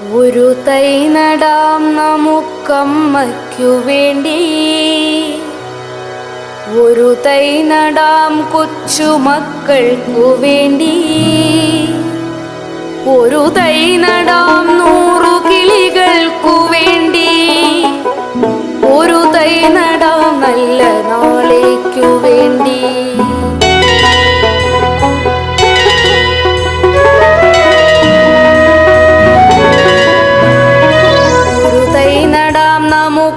ഒരു തൈ നടാം നമുക്കമ്മയ്ക്കു വേണ്ടി. ഒരു തൈ നടാം കൊച്ചുമക്കൾക്കു വേണ്ടി. ഒരു തൈ നടാം നൂറു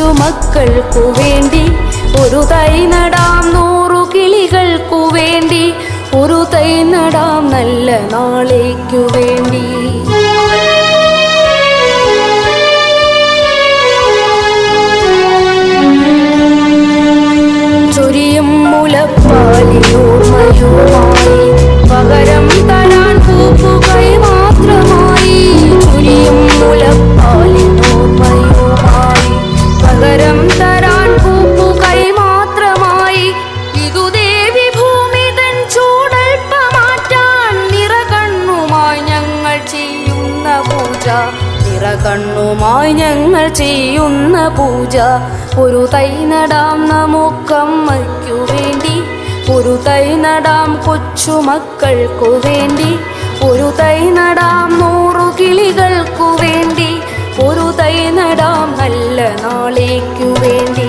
കൊച്ചുമക്കൾക്കു വേണ്ടി ഒരു തൈ നടാം നൂറു കിളികൾക്കു വേണ്ടി ഒരു തൈ നടാം നല്ല നാളേക്കു വേണ്ടി. ചൊരിയും മയുമായി പകരം നിറകണ്ണുമായി ഞങ്ങൾ ചെയ്യുന്ന പൂജ. ഒരു തൈ നടാം നമുക്കമ്മയ്ക്കു വേണ്ടി. ഒരു തൈ നടാം കൊച്ചുമക്കൾക്കു വേണ്ടി. ഒരു തൈ നടാം നൂറു കിളികൾക്കു വേണ്ടി. ഒരു തൈ നടാം നല്ല നാളേക്കു വേണ്ടി.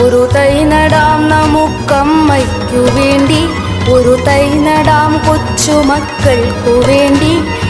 ഒരു തൈ നടാം നമുക്കമ്മയ്ക്കു വേണ്ടി. ഒരു തൈ നടാം കൊച്ചുമക്കൾക്കു വേണ്ടി.